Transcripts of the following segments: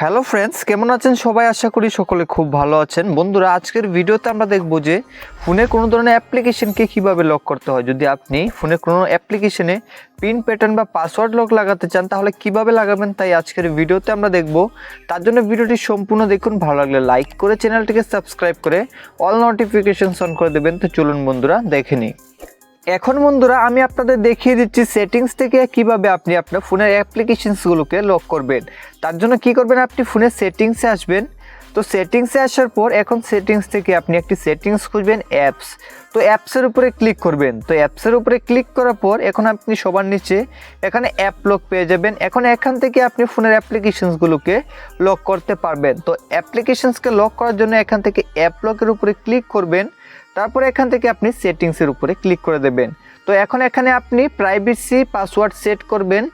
Hello friends কেমন আছেন? সবাই আশা করি সকলে খুব ভালো আছেন। বন্ধুরা, আজকের ভিডিওতে আমরা দেখব যে ফোনে কোনো ধরনের অ্যাপ্লিকেশনকে কীভাবে লক করতে হয়। যদি আপনি ফোনে কোনো অ্যাপ্লিকেশনে পিন প্যাটার্ন বা পাসওয়ার্ড লক লাগাতে চান, তাহলে কীভাবে লাগাবেন তাই আজকের ভিডিওতে আমরা দেখব। তার জন্য ভিডিওটি সম্পূর্ণ দেখুন। ভালো লাগলে লাইক করে চ্যানেলটিকে সাবস্ক্রাইব করে অল নোটিফিকেশন অন করে দেবেন। তো চলুন বন্ধুরা, দেখে নিই। এখন বন্ধুরা, আমি আপনাদের দেখিয়ে দিচ্ছি সেটিংস থেকে কীভাবে আপনি আপনার ফোনের অ্যাপ্লিকেশনসগুলোকে লক করবেন। তার জন্য কি করবেন? আপনি ফোনের সেটিংসে আসবেন। তো সেটিংসে আসার পর এখন সেটিংস থেকে আপনি একটি সেটিংস খুঁজবেন অ্যাপস তো অ্যাপসের উপরে ক্লিক করবেন। তো অ্যাপসের উপরে ক্লিক করার পর এখন আপনি সবার নিচে এখানে অ্যাপ লক পেয়ে যাবেন। এখন এখান থেকে আপনি ফোনের অ্যাপ্লিকেশনসগুলোকে লক করতে পারবেন। তো অ্যাপ্লিকেশনসকে লক করার জন্য এখান থেকে অ্যাপ লকের উপরে ক্লিক করবেন। তারপরে এখান থেকে আপনি সেটিংসের উপরে ক্লিক করে দেবেন। তো এখন এখানে আপনি প্রাইভেসি পাসওয়ার্ড সেট করবেন।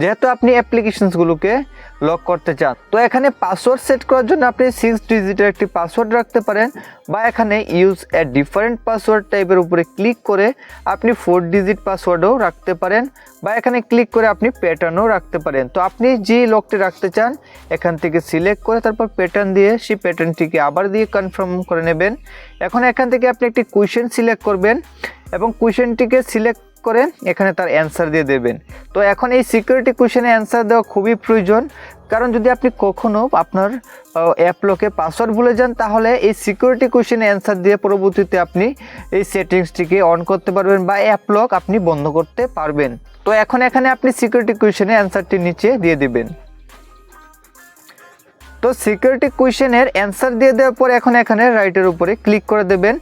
যেহেতু আপনি অ্যাপ্লিকেশনসগুলোকে লক করতে চান, তো এখানে পাসওয়ার্ড সেট করার জন্য আপনি সিক্স ডিজিটের একটি পাসওয়ার্ড রাখতে পারেন বা এখানে ইউজ এ ডিফারেন্ট পাসওয়ার্ড টাইপের উপরে ক্লিক করে আপনি ফোর ডিজিট পাসওয়ার্ডও রাখতে পারেন বা এখানে ক্লিক করে আপনি প্যাটার্নও রাখতে পারেন। তো আপনি যে লকটি রাখতে চান, এখান থেকে সিলেক্ট করে তারপর প্যাটার্ন দিয়ে সেই প্যাটার্নটিকে আবার দিয়ে কনফার্ম করে নেবেন। এখন এখান থেকে আপনি একটি কুয়েশন সিলেক্ট করবেন এবং কুয়েশনটিকে সিলেক্ট করে এখানে তার অ্যান্সার দিয়ে দেবেন। তো এখন এই সিকিউরিটি কোয়েশনে অ্যান্সার দেওয়া খুবই প্রয়োজন, কারণ যদি আপনি কখনও আপনার অ্যাপ লোকে পাসওয়ার্ড ভুলে যান, তাহলে এই সিকিউরিটি কোয়েশনে অ্যান্সার দিয়ে পরবর্তীতে আপনি এই সেটিংসটিকে অন করতে পারবেন বা অ্যাপ লক আপনি বন্ধ করতে পারবেন। তো এখন এখানে আপনি সিকিউরিটি কোয়েশনে অ্যান্সারটি নিচে দিয়ে দিবেন। তো সিকিউরিটি কোয়েশনের অ্যান্সার দিয়ে দেওয়ার পর এখন এখানে রাইটের উপরে ক্লিক করে দেবেন।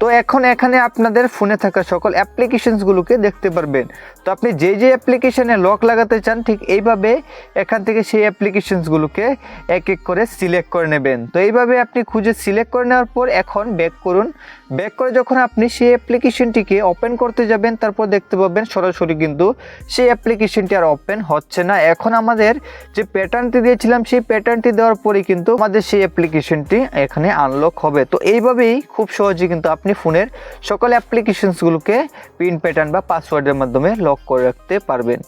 তো এখন এখানে আপনাদের ফোনে থাকা সকল অ্যাপ্লিকেশনসগুলোকে দেখতে পারবেন। তো আপনি যে যে অ্যাপ্লিকেশানে লক লাগাতে চান, ঠিক এইভাবে এখান থেকে সেই অ্যাপ্লিকেশনসগুলোকে এক এক করে সিলেক্ট করে নেবেন। তো এইভাবে আপনি খুঁজে সিলেক্ট করে নেওয়ার পর এখন ব্যাক করুন। ব্যাক করে যখন আপনি সেই অ্যাপ্লিকেশনটিকে ওপেন করতে যাবেন, তারপর দেখতে পাবেন সরাসরি কিন্তু সেই অ্যাপ্লিকেশনটি আর ওপেন হচ্ছে না। এখন আমাদের যে প্যাটার্নটি দিয়েছিলাম, সেই প্যাটার্নটি দেওয়ার পরেই কিন্তু আমাদের সেই অ্যাপ্লিকেশনটি এখানে আনলক হবে। তো এইভাবেই খুব সহজে কিন্তু আপনি ফোনের সকল অ্যাপ্লিকেশনসগুলোকে পিন প্যাটার্ন বা পাসওয়ার্ডের মাধ্যমে লক করে রাখতে পারবেন।